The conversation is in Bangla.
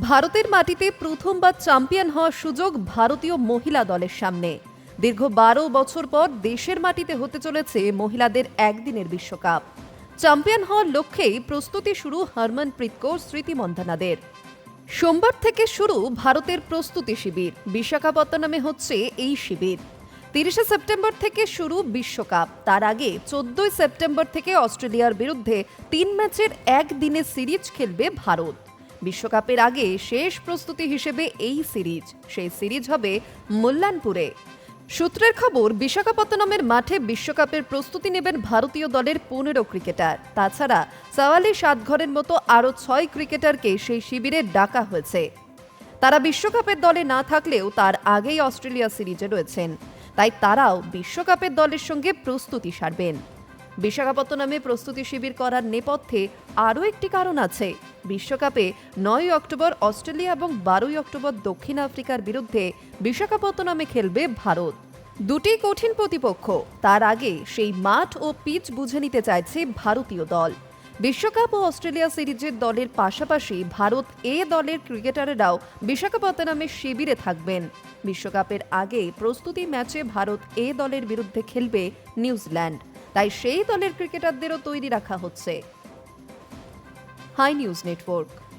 ভারতের মাটিতে প্রথমবার চ্যাম্পিয়ন হওয়ার সুযোগ ভারতীয় মহিলা দলের সামনে। দীর্ঘ বারো বছর পর দেশের মাটিতে হতে চলেছে মহিলাদের একদিনের বিশ্বকাপ। চ্যাম্পিয়ন হওয়ার লক্ষ্যেই প্রস্তুতি শুরু হরমনপ্রীত কৌর, স্মৃতি মন্ধানাদের সোমবার থেকে শুরু ভারতের প্রস্তুতি শিবির। বিশাখাপত্তনমে হচ্ছে এই শিবির। তিরিশে সেপ্টেম্বর থেকে শুরু বিশ্বকাপ। তার আগে চোদ্দই সেপ্টেম্বর থেকে অস্ট্রেলিয়ার বিরুদ্ধে তিন ম্যাচের একদিনের সিরিজ খেলবে ভারত। বিশ্বকাপের আগে শেষ প্রস্তুতি হিসেবে এই সিরিজ। সেই সিরিজ হবে মুল্লানপুরে। সূত্রের খবর, বিশাখাপত্তনমের মাঠে বিশ্বকাপের প্রস্তুতি নেবেন ভারতীয় দলের পনেরো ক্রিকেটার। তাছাড়া সওয়ালি সাতঘরের মতো আরও ছয় ক্রিকেটারকে সেই শিবিরে ডাকা হয়েছে। তারা বিশ্বকাপের দলে না থাকলেও তার আগেই অস্ট্রেলিয়া সিরিজে রয়েছেন। তাই তারাও বিশ্বকাপের দলের সঙ্গে প্রস্তুতি সারবেন। বিশাখাপত্তনমে প্রস্তুতি শিবির করার নেপথ্যে আরও একটি কারণ আছে। বিশ্বকাপে নয় অক্টোবর অস্ট্রেলিয়া এবং বারোই অক্টোবর দক্ষিণ আফ্রিকার বিরুদ্ধে বিশাখাপত্তনমে খেলবে ভারত। দুটি কঠিন প্রতিপক্ষ, তার আগে সেই মাঠ ও পিচ বুঝে নিতে চাইছে ভারতীয় দল। বিশ্বকাপ ও অস্ট্রেলিয়া সিরিজের দলের পাশাপাশি ভারত এ দলের ক্রিকেটারেরাও বিশাখাপত্তনমে শিবিরে থাকবেন। বিশ্বকাপের আগে প্রস্তুতি ম্যাচে ভারত এ দলের বিরুদ্ধে খেলবে নিউজিল্যান্ড। তাই সেই দলের ক্রিকেটারদেরও তৈরি রাখা হচ্ছে। Hi news network.